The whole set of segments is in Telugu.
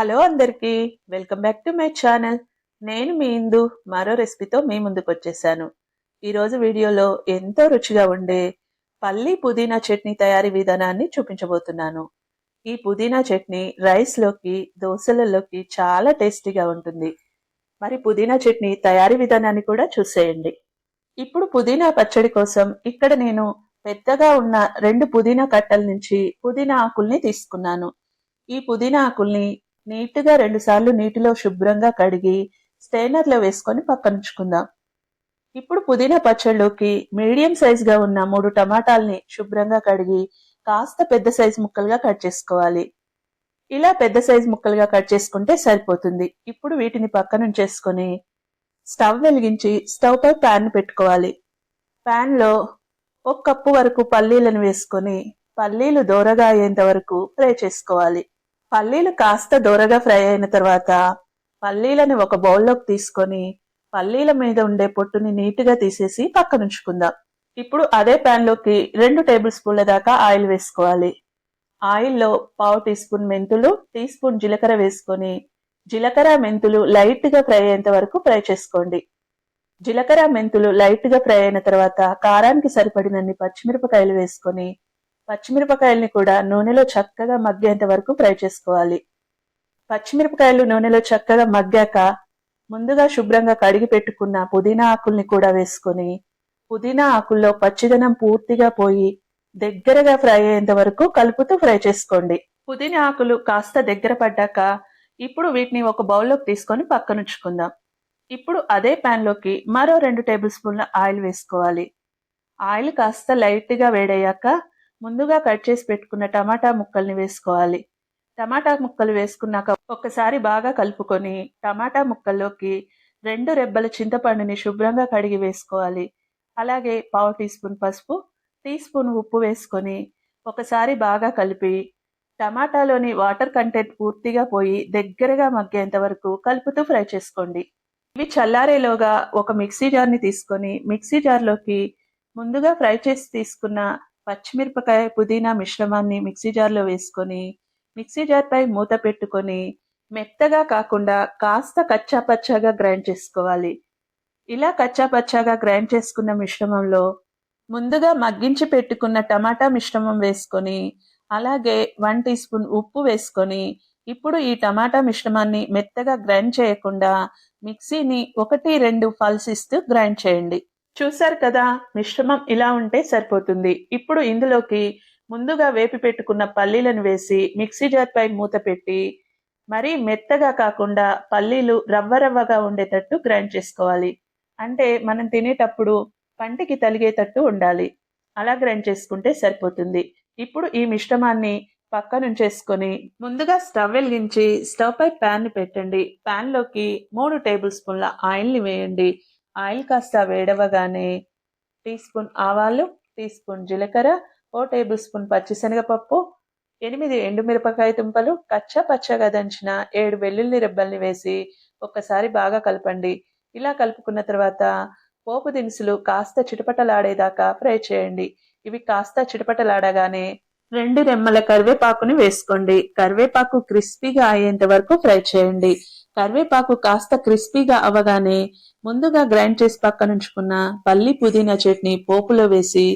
హలో అందరికీ welcome back to my channel. నేను మీ ఇందు మరో రెసిపీతో మీ ముందుకు వచ్చేసాను ఈరోజు వీడియోలో ఎంతో రుచిగా ఉండే పల్లి పుదీనా చట్నీ తయారీ విధానాన్ని చూపించబోతున్నాను. ఈ పుదీనా చట్నీ రైస్లోకి దోశలలోకి చాలా టేస్టీగా ఉంటుంది. మరి పుదీనా చట్నీ తయారీ విధానాన్ని కూడా చూసేయండి. ఇప్పుడు పుదీనా పచ్చడి కోసం ఇక్కడ నేను పెద్దగా ఉన్న రెండు పుదీనా కట్టల నుంచి పుదీనా ఆకుల్ని తీసుకున్నాను. ఈ పుదీనా ఆకుల్ని నీట్గా రెండుసార్లు నీటిలో శుభ్రంగా కడిగి స్టైనర్లో వేసుకొని పక్కనుంచుకుందాం. ఇప్పుడు పుదీనా పచ్చళ్ళలోకి మీడియం సైజుగా ఉన్న మూడు టమాటాల్ని శుభ్రంగా కడిగి కాస్త పెద్ద సైజు ముక్కలుగా కట్ చేసుకోవాలి. ఇలా పెద్ద సైజు ముక్కలుగా కట్ చేసుకుంటే సరిపోతుంది. ఇప్పుడు వీటిని పక్కనుంచేసుకొని స్టవ్ వెలిగించి స్టవ్ పై ప్యాన్ పెట్టుకోవాలి. ప్యాన్లో ఒక కప్పు వరకు పల్లీలను వేసుకొని పల్లీలు దోరగా అయ్యేంత వరకు ఫ్రై చేసుకోవాలి. పల్లీలు కాస్త దోరగా ఫ్రై అయిన తర్వాత పల్లీలని ఒక బౌల్లోకి తీసుకొని పల్లీల మీద ఉండే పొట్టుని నీట్గా తీసేసి పక్కనుంచుకుందాం ఇప్పుడు అదే ప్యాన్లోకి రెండు టేబుల్ స్పూన్ల దాకా ఆయిల్ వేసుకోవాలి. ఆయిల్లో పావు టీ స్పూన్ మెంతులు టీ స్పూన్ జీలకర్ర వేసుకొని జీలకర్ర మెంతులు లైట్గా ఫ్రై అయ్యేంత వరకు ఫ్రై చేసుకోండి. జీలకర్ర మెంతులు లైట్గా ఫ్రై అయిన తర్వాత కారానికి సరిపడినన్ని పచ్చిమిరపకాయలు వేసుకొని పచ్చిమిరపకాయల్ని కూడా నూనెలో చక్కగా మగ్గేంత వరకు ఫ్రై చేసుకోవాలి. పచ్చిమిరపకాయలు నూనెలో చక్కగా మగ్గాక ముందుగా శుభ్రంగా కడిగి పెట్టుకున్న పుదీనా ఆకుల్ని కూడా వేసుకొని పుదీనా ఆకుల్లో పచ్చిదనం పూర్తిగా పోయి దగ్గరగా ఫ్రై అయ్యేంత వరకు కలుపుతూ ఫ్రై చేసుకోండి. పుదీనా ఆకులు కాస్త దగ్గర పడ్డాక ఇప్పుడు వీటిని ఒక బౌల్లోకి తీసుకొని పక్కనుంచుకుందాం. ఇప్పుడు అదే లోకి మరో రెండు టేబుల్ స్పూన్ల ఆయిల్ వేసుకోవాలి. ఆయిల్ కాస్త లైట్గా వేడయ్యాక ముందుగా కట్ చేసి పెట్టుకున్న టమాటా ముక్కల్ని వేసుకోవాలి. టమాటా ముక్కలు వేసుకున్నాక ఒక్కసారి బాగా కలుపుకొని టమాటా ముక్కల్లోకి రెండు రెబ్బల చింతపండుని శుభ్రంగా కడిగి వేసుకోవాలి. అలాగే పావు టీ స్పూన్ పసుపు టీ స్పూన్ ఉప్పు వేసుకొని ఒకసారి బాగా కలిపి టమాటాలోని వాటర్ కంటెంట్ పూర్తిగా పోయి దగ్గరగా మగ్గేంత వరకు కలుపుతూ ఫ్రై చేసుకోండి. ఇవి చల్లారేలోగా ఒక మిక్సీ జార్ని తీసుకొని మిక్సీ జార్లోకి ముందుగా ఫ్రై చేసి తీసుకున్న పచ్చిమిరపకాయ పుదీనా మిశ్రమాన్ని మిక్సీ జార్లో వేసుకొని మిక్సీ జార్పై మూత పెట్టుకొని మెత్తగా కాకుండా కాస్త కచ్చా పచ్చాగా గ్రైండ్ చేసుకోవాలి. ఇలా కచ్చాపచ్చాగా గ్రైండ్ చేసుకున్న మిశ్రమంలో ముందుగా మగ్గించి పెట్టుకున్న టమాటా మిశ్రమం వేసుకొని అలాగే వన్ టీ స్పూన్ ఉప్పు వేసుకొని ఇప్పుడు ఈ టమాటా మిశ్రమాన్ని మెత్తగా గ్రైండ్ చేయకుండా మిక్సీని ఒకటి రెండు పల్స్ ఇస్తూ గ్రైండ్ చేయండి. చూశారు కదా మిశ్రమం ఇలా ఉంటే సరిపోతుంది. ఇప్పుడు ఇందులోకి ముందుగా వేపి పెట్టుకున్న పల్లీలను వేసి మిక్సీ జార్ పై మూత పెట్టి మరీ మెత్తగా కాకుండా పల్లీలు రవ్వ రవ్వగా ఉండేటట్టు గ్రైండ్ చేసుకోవాలి. అంటే మనం తినేటప్పుడు పంటికి తలిగేటట్టు ఉండాలి. అలా గ్రైండ్ చేసుకుంటే సరిపోతుంది. ఇప్పుడు ఈ మిశ్రమాన్ని పక్క నుంచేసుకొని ముందుగా స్టవ్ వెలిగించి స్టవ్ పై ప్యాన్ పెట్టండి. ప్యాన్లోకి మూడు టేబుల్ స్పూన్ల ఆయిల్ని వేయండి. ఆయిల్ కాస్త వేడవగానే టీ స్పూన్ ఆవాలు టీ స్పూన్ జీలకర్ర ఓ టేబుల్ స్పూన్ పచ్చిశనగపప్పు ఎనిమిది ఎండుమిరపకాయ తుంపలు కచ్చా పచ్చగా దంచిన ఏడు వెల్లుల్లి రెబ్బల్ని వేసి ఒక్కసారి బాగా కలపండి. ఇలా కలుపుకున్న తర్వాత పోపు దినుసులు కాస్త చిటపటలాడేదాకా ఫ్రై చేయండి. ఇవి కాస్త చిటపటలాడగానే రెండు రెమ్మల కరివేపాకుని వేసుకోండి. కరివేపాకు క్రిస్పీగా అయ్యేంత వరకు ఫ్రై చేయండి. కరివేపాకు కాస్త క్రిస్పీగా అవగానే ముందుగా గ్రైండ్ చేసి పక్కనుంచుకున్న పల్లి పుదీనా చట్నీ పోపులో వేసి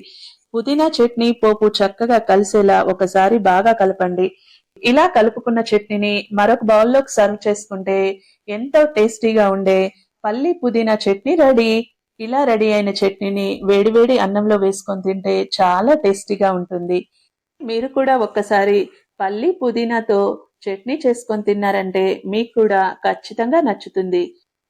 పుదీనా చట్నీ పోపు చక్కగా కలిసేలా ఒకసారి బాగా కలపండి. ఇలా కలుపుకున్న చట్నీని మరొక బౌల్లోకి సర్వ్ చేసుకుంటే ఎంతో టేస్టీగా ఉండే పల్లి పుదీనా చట్నీ రెడీ. ఇలా రెడీ అయిన చట్నీని వేడివేడి అన్నంలో వేసుకొని తింటే చాలా టేస్టీగా ఉంటుంది. మీరు కూడా ఒక్కసారి పల్లి పుదీనాతో చట్నీ చేసుకొని తిన్నారంటే మీకు కూడా ఖచ్చితంగా నచ్చుతుంది.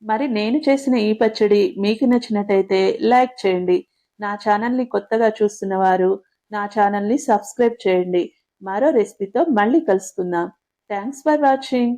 మరి నేను చేసిన ఈ పచ్చడి మీకు నచ్చినట్టయితే లైక్ చేయండి. నా ఛానల్ని కొత్తగా చూస్తున్న వారు నా ఛానల్ని సబ్స్క్రైబ్ చేయండి. మరో రెసిపీతో మళ్ళీ కలుసుకుందాం. Thanks for watching.